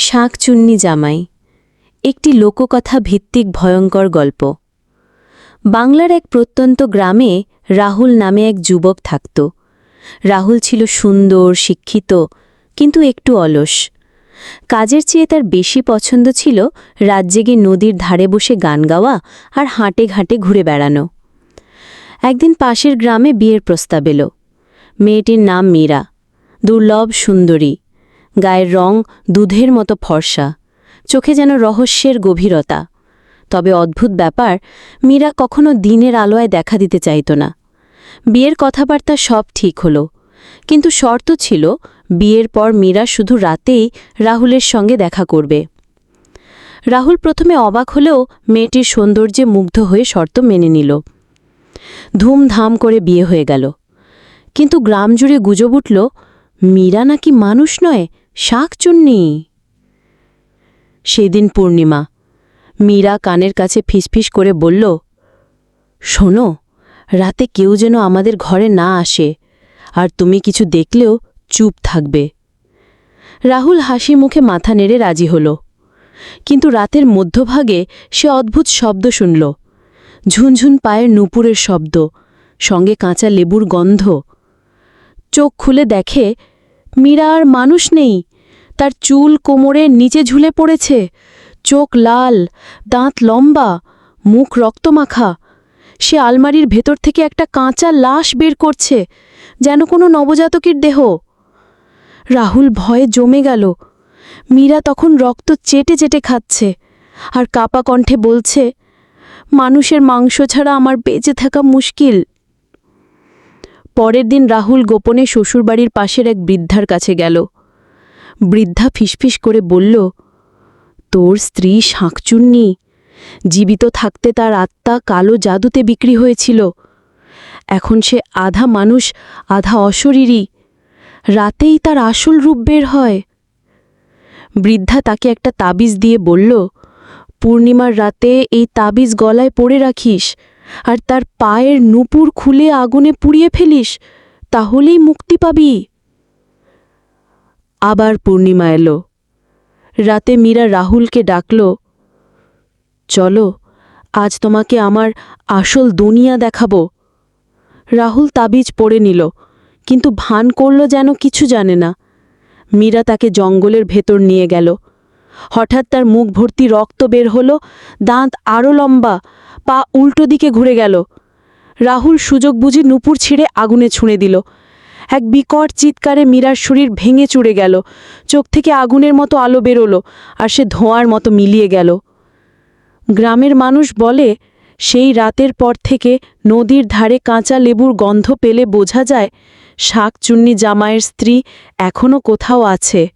শাঁকচুন্নি জামাই। একটি লোককথা ভিত্তিক ভয়ঙ্কর গল্প। বাংলার এক প্রত্যন্ত গ্রামে রাহুল নামে এক যুবক থাকত। রাহুল ছিল সুন্দর, শিক্ষিত, কিন্তু একটু অলস। কাজের চেয়ে তার বেশি পছন্দ ছিল রাত জেগে নদীর ধারে বসে গান গাওয়া আর হাঁটে ঘাটে ঘুরে বেড়ানো। একদিন পাশের গ্রামে বিয়ের প্রস্তাব এলো। মেয়েটির নাম মীরা। দুর্লভ সুন্দরী। গায়ের রং দুধের মতো ফর্সা, চোখে যেন রহস্যের গভীরতা। তবে অদ্ভুত ব্যাপার, মীরা কখনো দিনের আলোয় দেখা দিতে চাইত না। বিয়ের কথাবার্তা সব ঠিক হলো, কিন্তু শর্ত ছিল, বিয়ের পর মীরা শুধু রাতেই রাহুলের সঙ্গে দেখা করবে। রাহুল প্রথমে অবাক হলেও মেয়েটির সৌন্দর্যে মুগ্ধ হয়ে শর্ত মেনে নিল। ধুমধাম করে বিয়ে হয়ে গেল। কিন্তু গ্রাম জুড়ে গুজব উঠল, মীরা নাকি মানুষ নয়? শাকচুন্নি। সেদিন পূর্ণিমা, মীরা কানের কাছে ফিসফিস করে বলল, শোনো, রাতে কেউ যেন আমাদের ঘরে না আসে, আর তুমি কিছু দেখলেও চুপ থাকবে। রাহুল হাসি মুখে মাথা নেড়ে রাজি হল। কিন্তু রাতের মধ্যভাগে সে অদ্ভুত শব্দ শুনল। ঝুনঝুন পায়ের নুপুরের শব্দ, সঙ্গে কাঁচা লেবুর গন্ধ। চোখ খুলে দেখে, মীরা আর মানুষ নেই তার চুল কোমরের নিচে ঝুলে পড়েছে। চোখ লাল, দাঁত লম্বা, মুখ রক্তমাখা। সে আলমারির ভেতর থেকে একটা কাঁচা লাশ বের করছে, যেন কোনো নবজাতকের দেহ। রাহুল ভয়ে জমে গেল। মীরা তখন রক্ত চেটে চেটে খাচ্ছে আর কাপা কণ্ঠে বলছে, মানুষের মাংস ছাড়া আমার বেঁচে থাকা মুশকিল। পরের দিন রাহুল গোপনে শ্বশুরবাড়ির পাশের এক বৃদ্ধার কাছে গেল। বৃদ্ধা ফিসফিস করে বলল, তোর স্ত্রী শাঁকচুন্নি। জীবিত থাকতে তার আত্মা কালো জাদুতে বিক্রি হয়েছিল। এখন সে আধা মানুষ, আধা অশরীরী। রাতেই তার আসল রূপ বের হয়। বৃদ্ধা তাকে একটা তাবিজ দিয়ে বলল, পূর্ণিমার রাতে এই তাবিজ গলায় পড়ে রাখিস, আর তার পায়ের নুপুর খুলে আগুনে পুড়িয়ে ফেলিস, তাহলেই মুক্তি পাবি। আবার পূর্ণিমা এলো। রাতে মীরা রাহুলকে ডাকল, চলো, আজ তোমাকে আমার আসল দুনিয়া দেখাবো। রাহুল তাবিজ পড়ে নিল, কিন্তু ভান করল যেন কিছু জানে না। মীরা তাকে জঙ্গলের ভেতর নিয়ে গেল। হঠাৎ তার মুখ ভর্তি রক্ত বের হলো, দাঁত আরও লম্বা, পা উল্টো দিকে ঘুরে গেল। রাহুল সুযোগ বুঝি নুপুর ছিঁড়ে আগুনে ছুঁড়ে দিল। এক বিকট চিৎকারে মীরার শরীর ভেঙে চুড়ে গেল। চোখ থেকে আগুনের মতো আলো বেরোলো আর সে ধোঁয়ার মতো মিলিয়ে গেল। গ্রামের মানুষ বলে, সেই রাতের পর থেকে নদীর ধারে কাঁচা লেবুর গন্ধ পেলে বোঝা যায়, শাকচুন্নি জামায়ের স্ত্রী এখনও কোথাও আছে।